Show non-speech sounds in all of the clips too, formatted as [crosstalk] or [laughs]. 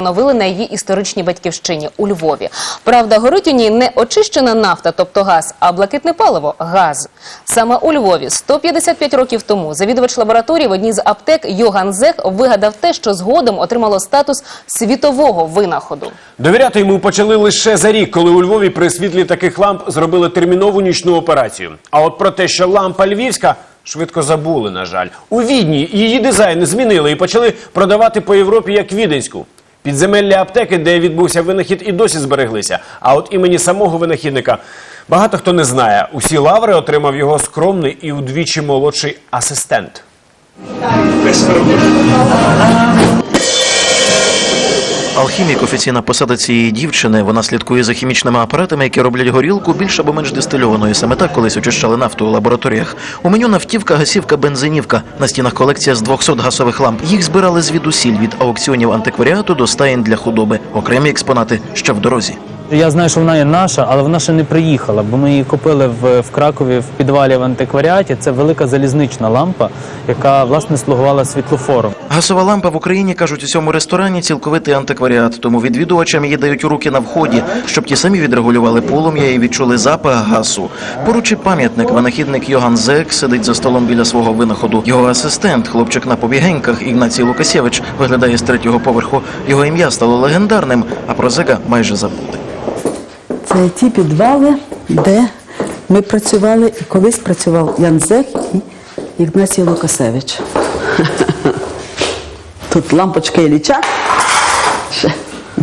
Встановили на її історичній батьківщині у Львові. Правда, горить у ній не очищена нафта, тобто газ, а блакитне паливо газ. Саме у Львові 155 років тому завідувач лабораторії в одній з аптек Йоган Зех вигадав те, що згодом отримало статус світового винаходу. Довіряти йому почали лише за рік, коли у Львові при світлі таких ламп зробили термінову нічну операцію. А от про те, що лампа львівська. Швидко забули, на жаль. У Відні її дизайн змінили і почали продавати по Європі як віденську. Підземелля аптеки, де відбувся винахід, і досі збереглися. А от імені самого винахідника багато хто не знає. Усі лаври отримав його скромний і удвічі молодший асистент. Алхімік офіційна посада цієї дівчини. Вона слідкує за хімічними апаратами, які роблять горілку більш або менш дистильованою. Саме так колись очищали нафту у лабораторіях. У меню нафтівка, гасівка, бензинівка. На стінах колекція з 200 гасових ламп. Їх збирали звідусіль від аукціонів антикваріату до стаєнь для худоби. Окремі експонати ще в дорозі. Я знаю, що вона є наша, але вона ще не приїхала, бо ми її купили в, в Кракові в підвалі в антикваріаті. Це велика залізнична лампа, яка власне слугувала світлофором. Газова лампа в Україні кажуть у цьому ресторані цілковитий антикваріат. Тому відвідувачам її дають у руки на вході, щоб ті самі відрегулювали полум'я і відчули запах газу. Поруч і пам'ятник винахідник Йоган Зек сидить за столом біля свого винаходу. Його асистент, хлопчик на побігеньках Ігнацій Лукасєвич, виглядає з третього поверху. Його ім'я стало легендарним, а про Зека майже забули. Це ті підвали, де ми працювали і колись працював Ян Зек і Ігнацій Лукасевич. [laughs] Тут лампочка і ліча.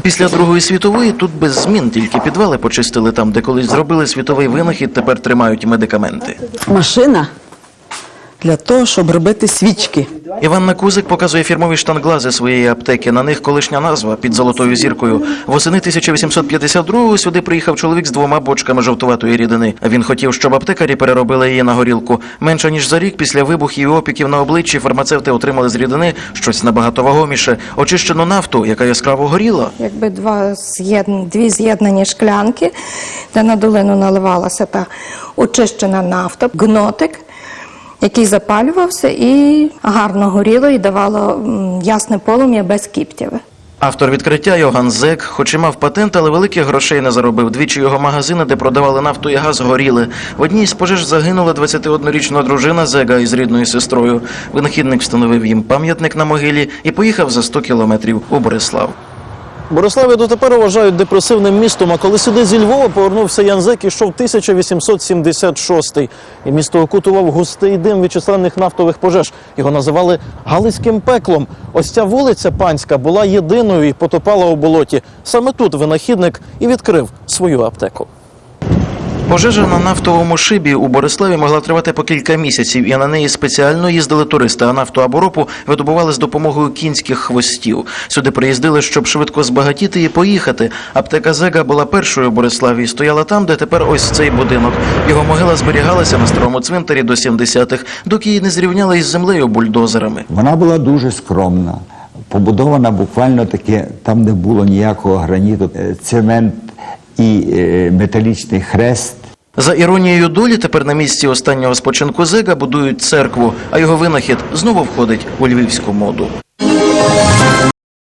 Після Другої світової тут без змін тільки підвали почистили там, де колись зробили світовий винахід, тепер тримають медикаменти. Машина для того, щоб робити свічки. Іванна Кузик показує фірмові штанглази своєї аптеки. На них колишня назва під золотою зіркою. Восени 1852-го сюди приїхав чоловік з двома бочками жовтуватої рідини. Він хотів, щоб аптекарі переробили її на горілку. Менше ніж за рік після вибухів і опіків на обличчі фармацевти отримали з рідини щось набагато вагоміше очищену нафту, яка яскраво горіла. якби два з'єдн... дві з'єднані шклянки, де на долину наливалася та очищена нафта, гнотик, який запалювався і гарно горіло і давало ясне полум'я без кіптяви. Автор відкриття Йоган Зек, хоч і мав патент, але великих грошей не заробив. Двічі його магазини, де продавали нафту і газ, горіли. В одній з пожеж загинула 21-річна дружина Зега із рідною сестрою. Винахідник встановив їм пам'ятник на могилі і поїхав за 100 кілометрів у Борислав. Бориславі дотепер вважають депресивним містом, а коли сюди зі Львова повернувся Янзек, ішов 1876 І місто окутував густий дим від численних нафтових пожеж. Його називали Галицьким пеклом. Ось ця вулиця панська була єдиною і потопала у болоті. Саме тут винахідник і відкрив свою аптеку. Пожежа на нафтовому шибі у Бориславі могла тривати по кілька місяців, і на неї спеціально їздили туристи. А нафту або ропу видобували з допомогою кінських хвостів. Сюди приїздили, щоб швидко збагатіти і поїхати. Аптека Зега була першою у Бориславі і стояла там, де тепер ось цей будинок. Його могила зберігалася на старому цвинтарі до 70-х, доки її не зрівняли із землею бульдозерами. Вона була дуже скромна, побудована буквально таке, там не було ніякого граніту, е, цемент і е, металічний хрест. За іронією долі, тепер на місці останнього спочинку Зега будують церкву, а його винахід знову входить у львівську моду.